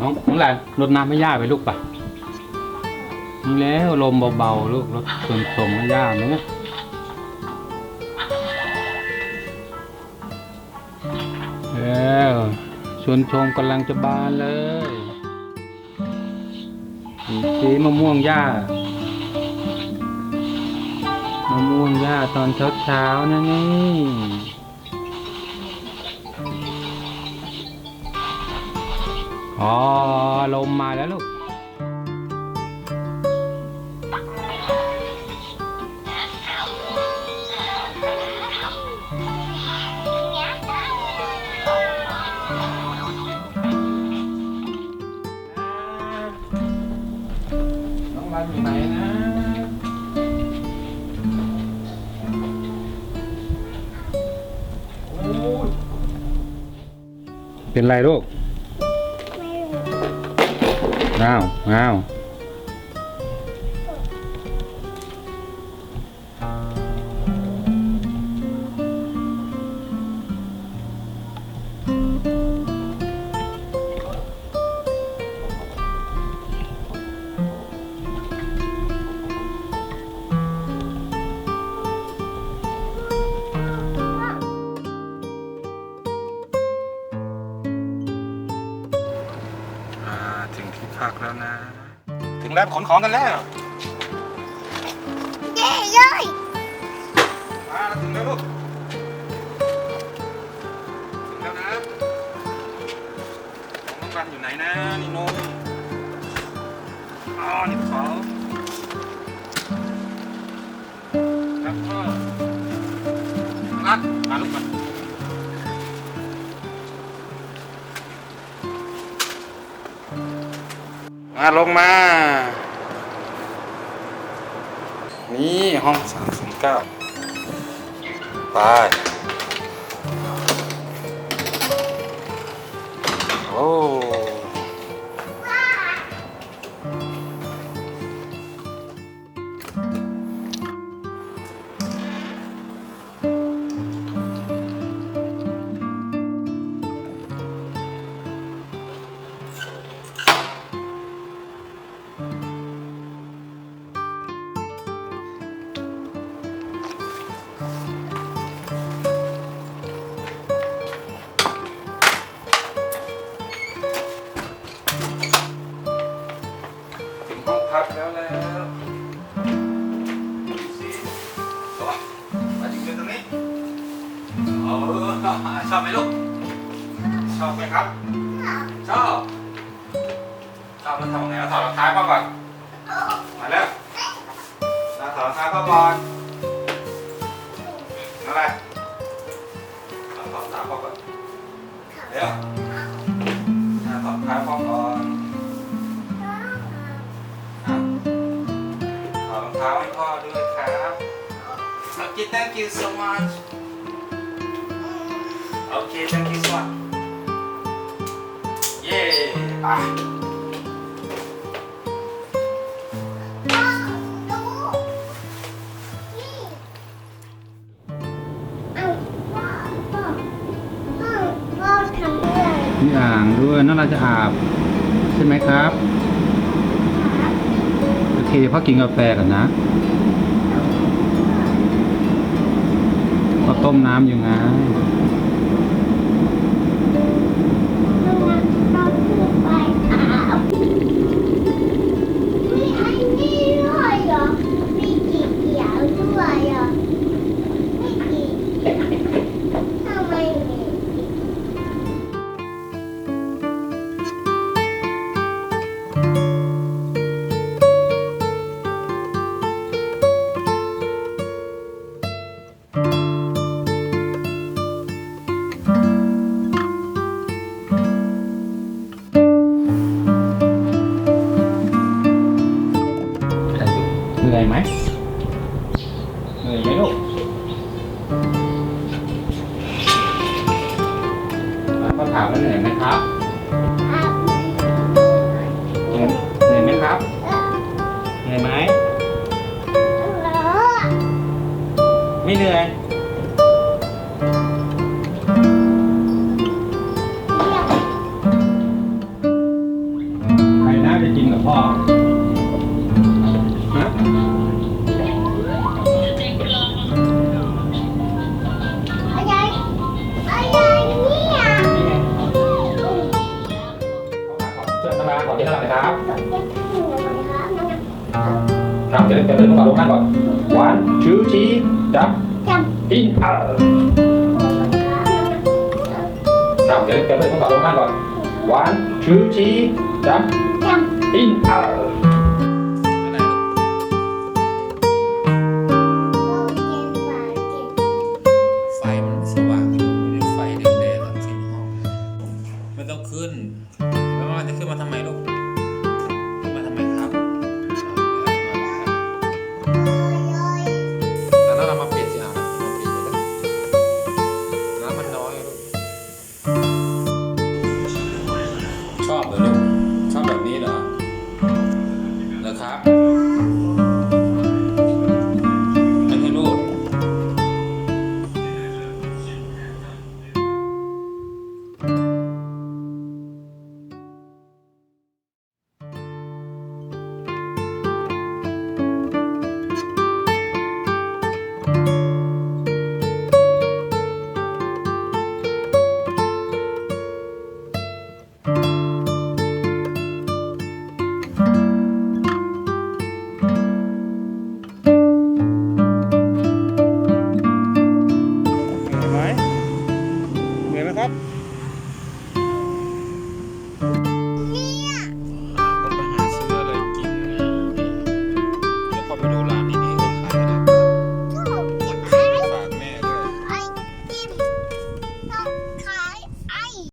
น้องน้องแหลนรดน้ำให้ย่าไปลูกปะนี่แล้วลมเบาๆลูกรดส่วนสมให้ย่านะแล้วชวนชมกำลังจะบานเลยสีมะม่วงย่ามะม่วงย่าตอนเช้าๆนะนี่ อ๋อ ลมมาแล้วลูก น้องรันอยู่ไหนนะ เป็นไรลูก อ้าวอ้าว ถึงที่พักแล้วนะ ถึงแล้วขนของกันแล้ว เย้เย้ยมาถึงแล้วลูก ถึงแล้วนะของน้องรันอยู่ไหนนะ นี่โนมอ๋อ นี่เขาแล้วก็รัดมาลูกมา มาลงมา นี่ห้องสามศูนย์เก้าไป มาถึงตรงนี้โอ้ชอบไหมลูก ชอบไหมครับ ชอบ ชอบแล้วทำไงเอาถอดรองเท้าเข้าก่อนมาแล้วเราถอดรองเท้าเข้าก่อนอะไรเราถอดรองเท้าเข้าก่อนเดี๋ยวเราถอดรองเท้าเข้าก่อน ท้าให้พ่อด้วยครับ Okay thank you so much Okay thank you so much เย้ไปพ่อดูนี่เอ้าพ่อพ่อพ่อพ่อทำอะอ่างด้วยน่าจะอาบ ใช่ไหมครับ พักกินกาแฟกันนะพ่อต้มน้ำอยู่ไง เหนื่อยไหมเหนื่อยไหมลูกก็ถามว่าเหนื่อยไหมครับเหนื่อยเหนื่อยไหมครับเหนื่อยไหมไม่เหนื่อยเรียกอตกใจ ขึ้นทำไมครับนั่นน่ะครับจะเล่นจะเล่นต้องเอาลงนั่งก่อน one two three จับจ in เออำครับนั่นน่ะครับจะเล่นจะเล่นต้องเอาลงนั่งก่อน one two three จับจำ in เอออะไรลูกไฟมันสว่างอยู่ไม่ได้ไฟแดงๆแบบที่ห้องไม่ต้องขึ้น จะขึ้นมาทำไมลูก